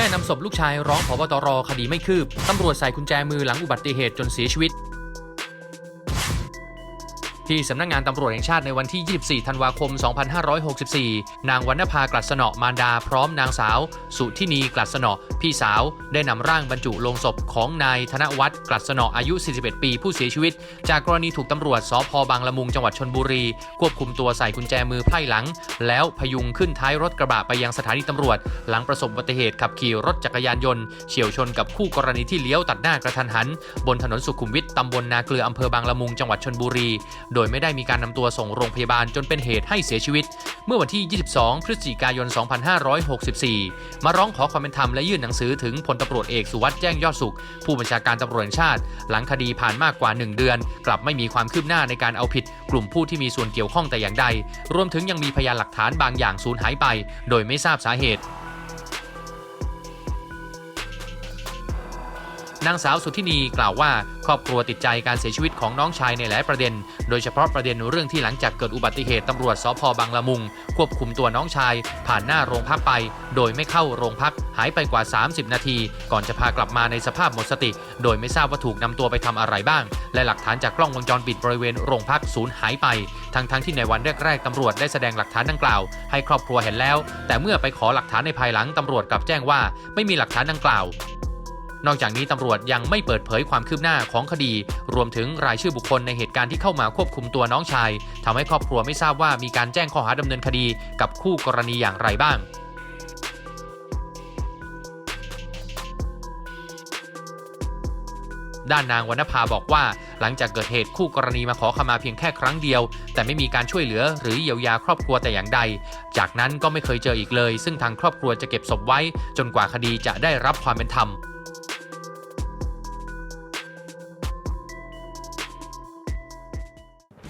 แม่นำศพลูกชายร้องผบตรคดีไม่คืบตำรวจใส่กุญแจมือหลังอุบัติเหตุจนเสียชีวิต ที่สำนักงานตำรวจแห่งชาติในวันที่ 24 ธันวาคม 2564 นางวรรณภากลัดสนอมารดาพร้อมนางสาว สุทินีกลัดสนอพี่สาว ได้นำร่างบรรจุลงศพของนายธนวัฒน์กลัดสนออายุ 41 ปีผู้เสียชีวิต จากกรณีถูกตำรวจสพบางละมุงจังหวัดชนบุรี ควบคุมตัวใส่กุญแจมือไพร่หลัง แล้วพยุงขึ้นท้ายรถกระบะไปยังสถานีตำรวจ หลังประสบอุบัติเหตุขับขี่รถจักรยานยนต์เฉียวชนกับคู่กรณีที่เลี้ยวตัดหน้ากระทันหัน บนถนนสุขุมวิทตำบลนาเกลืออำเภอบางละมุงจังหวัดชนบุรีโดยไม่ได้มีการนำตัวส่งโรงพยาบาลจนเป็นเหตุให้เสียชีวิต เมื่อวันที่ 22 พฤศจิกายน 2564 มาร้องขอความเป็นธรรมและยื่นหนังสือถึงพลตำรวจเอกสุวัสด์แจ้งยอดสุข ผู้บัญชาการตำรวจแห่งชาติ หลังคดีผ่านมากกว่า 1 เดือน กลับไม่มีความคืบหน้าในการเอาผิด กลุ่มผู้ที่มีส่วนเกี่ยวข้องแต่อย่างใด รวมถึงยังมีพยานหลักฐานบางอย่างสูญหายไป โดยไม่ทราบสาเหตุ นางสาวสุทินีกล่าวว่า ครอบครัวติดใจการเสียชีวิตของน้องชายในหลายประเด็น โดยเฉพาะประเด็นเรื่องที่หลังจากเกิดอุบัติเหตุตำรวจสพบางละมุง ควบคุมตัวน้องชาย ผ่านหน้าโรงพักไป โดยไม่เข้าโรงพักหายไปกว่า 30 นาที ก่อนจะพากลับมาในสภาพหมดสติ โดยไม่ทราบว่าถูกนำตัวไปทำอะไรบ้าง และหลักฐานจากกล้องวงจรปิดบริเวณโรงพักสูญหายไป ทั้งทั้งที่ในวันแรกๆตำรวจได้แสดงหลักฐานดังกล่าวให้ครอบครัวเห็นแล้ว แต่เมื่อไปขอหลักฐานในภายหลังตำรวจกลับแจ้งว่า ไม่มีหลักฐานดังกล่าว นอกจากนี้ตำรวจยังไม่เปิดเผยความคืบหน้าของคดี รวมถึงรายชื่อบุคคลในเหตุการณ์ที่เข้ามาควบคุมตัวน้องชายทำให้ครอบครัวไม่ทราบว่ามีการแจ้งข้อหาดำเนินคดีกับคู่กรณีอย่างไรบ้างด้านนางวรรณภาบอกว่า หลังจากเกิดเหตุคู่กรณีมาขอขมาเพียงแค่ครั้งเดียว แต่ไม่มีการช่วยเหลือหรือเยียวยาครอบครัวแต่อย่างใด จากนั้นก็ไม่เคยเจออีกเลย ซึ่งทางครอบครัวจะเก็บศพไว้ จนกว่าคดีจะได้รับความเป็นธรรม